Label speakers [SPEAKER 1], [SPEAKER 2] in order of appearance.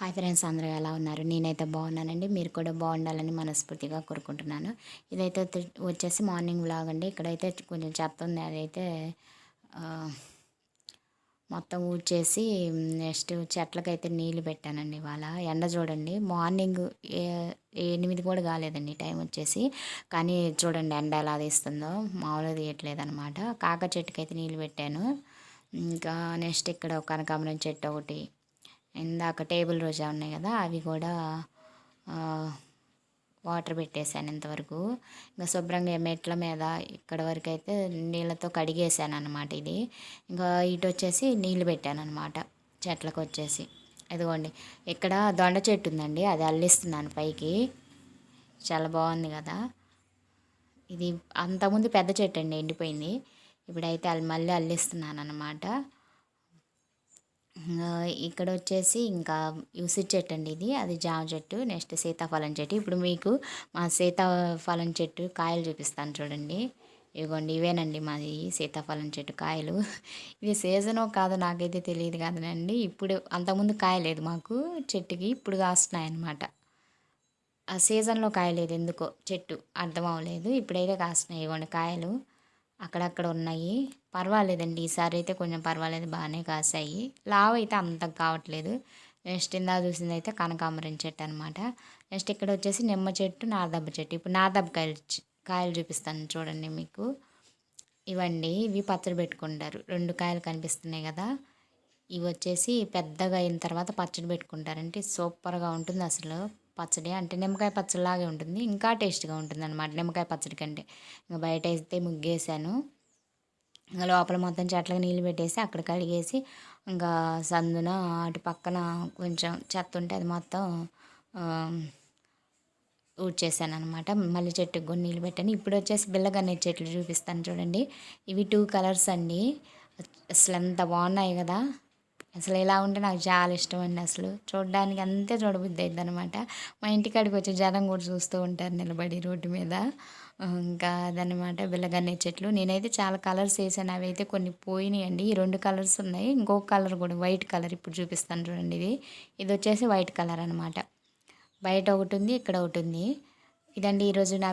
[SPEAKER 1] Hi friends అందరూ ఎలా ఉన్నారు? నేనైతే బాగున్నానండి. మీరు కూడా బాగుండాలని మనస్ఫూర్తిగా కోరుకుంటున్నాను. ఇదైతే వచ్చేసి మార్నింగ్ వ్లాగ్ అండి. ఇక్కడైతే కొంచెం చెత్త ఉంది. అదైతే మొత్తం ఊడ్చేసి నెక్స్ట్ చెట్లకైతే నీళ్ళు పెట్టానండి ఇవాళ. ఎండ చూడండి. మార్నింగ్ ఏ- ఎనిమిది కూడా కాలేదండి. టైం వచ్చేసి. కానీ చూడండి ఎండ ఎలా తీస్తుందో. మామూలుగా తీయట్లేదు అనమాట కాక చెట్టుకైతే నీళ్ళు పెట్టాను. ఇంకా నెక్స్ట్ ఇక్కడ కనకాంబరం చెట్టు ఒకటి. ఇందాక టేబుల్ రోజా ఉన్నాయి కదా అవి కూడా వాటర్ పెట్టేశాను ఇంతవరకు. ఇంకా శుభ్రంగా మెట్ల మీద ఇక్కడ వరకు అయితే నీళ్ళతో కడిగేసాను అనమాట ఇది. ఇంకా ఇటు వచ్చేసి నీళ్ళు పెట్టాను అనమాట చెట్లకు వచ్చేసి. ఇదిగోండి ఇక్కడ దొండ చెట్టు ఉందండి అది అల్లిస్తున్నాను పైకి. చాలా బాగుంది కదా. ఇది అంతకుముందు పెద్ద చెట్టు అండి ఎండిపోయింది. ఇప్పుడైతే అల్లి మళ్ళీ అల్లిస్తున్నాను అనమాట ఇక్కడ వచ్చేసి ఇంకా ఉసిరి చెట్టు అండి ఇది. అది జామ చెట్టు నెక్స్ట్ సీతాఫలం చెట్టు. ఇప్పుడు మీకు మా సీతాఫలం చెట్టు కాయలు చూపిస్తాను చూడండి. ఇదిగోండి ఇవేనండి మాది సీతాఫలం చెట్టు కాయలు. ఇది సీజనో కాదో నాకైతే తెలియదు కాదనండి ఇప్పుడు అంతకుముందు కాయలేదు మాకు చెట్టుకి ఇప్పుడు కాస్తున్నాయి అన్నమాట ఆ సీజన్లో కాయలేదు ఎందుకో చెట్టు అర్థం అవ్వలేదు. ఇప్పుడైతే కాస్తున్నాయి ఇవ్వండి కాయలు. అక్కడక్కడ ఉన్నాయి. పర్వాలేదండి. ఈసారి అయితే కొంచెం పర్వాలేదు. బాగానే కాసాయి లావ్ అయితే అంత కావట్లేదు. నెక్స్ట్ ఇందా చూసింది అయితే కనకాంబరం చెట్టు అనమాట నెక్స్ట్ ఇక్కడ వచ్చేసి నిమ్మ చెట్టు నాదబ్బ చెట్టు. ఇప్పుడు నాదబ్బ కాయలు కాయలు చూపిస్తాను చూడండి మీకు. ఇవండి. ఇవి పచ్చడి పెట్టుకుంటారు. రెండు కాయలు కనిపిస్తున్నాయి కదా. ఇవి వచ్చేసి పెద్దగా అయిన తర్వాత పచ్చడి పెట్టుకుంటారంటే సూపర్గా ఉంటుంది అసలు. పచ్చడి అంటే నిమ్మకాయ పచ్చడిలాగే ఉంటుంది. ఇంకా టేస్ట్గా ఉంటుంది అనమాట నిమ్మకాయ పచ్చడి కంటే. ఇంకా బయట అయితే ముగ్గేసాను. ఇంకా లోపల మొత్తం చెట్లకు నీళ్ళు పెట్టేసి అక్కడ కడిగేసి ఇంకా సందున అటు పక్కన కొంచెం చెత్త ఉంటే అది మొత్తం ఊడ్చేసాను అనమాట మళ్ళీ చెట్టుకు కొన్ని నీళ్ళు పెట్టాను. ఇప్పుడు వచ్చేసి బిల్లగన్నె చెట్లు చూపిస్తాను చూడండి. ఇవి టూ కలర్స్ అండి. అసలు ఎంత బాగున్నాయి కదా. అసలు ఇలా ఉంటే నాకు చాలా ఇష్టం అండి అసలు. చూడడానికి అంతే చూడబుద్ధి అయింది అనమాట మా ఇంటికాడికి వచ్చి జనం కూడా చూస్తూ ఉంటారు నిలబడి రోడ్డు మీద. ఇంకా అదనమాట బిల్లగన్నే చెట్లు. నేనైతే చాలా కలర్స్ వేసాను. అవి అయితే కొన్ని పోయినాయండి. ఈ రెండు కలర్స్ ఉన్నాయి. ఇంకొక కలర్ కూడా వైట్ కలర్ ఇప్పుడు చూపిస్తాను చూడండి ఇది. ఇది వచ్చేసి వైట్ కలర్ అనమాట బయట ఒకటి ఉంది ఇక్కడ ఒకటి ఉంది. ఇదండి ఈరోజు నా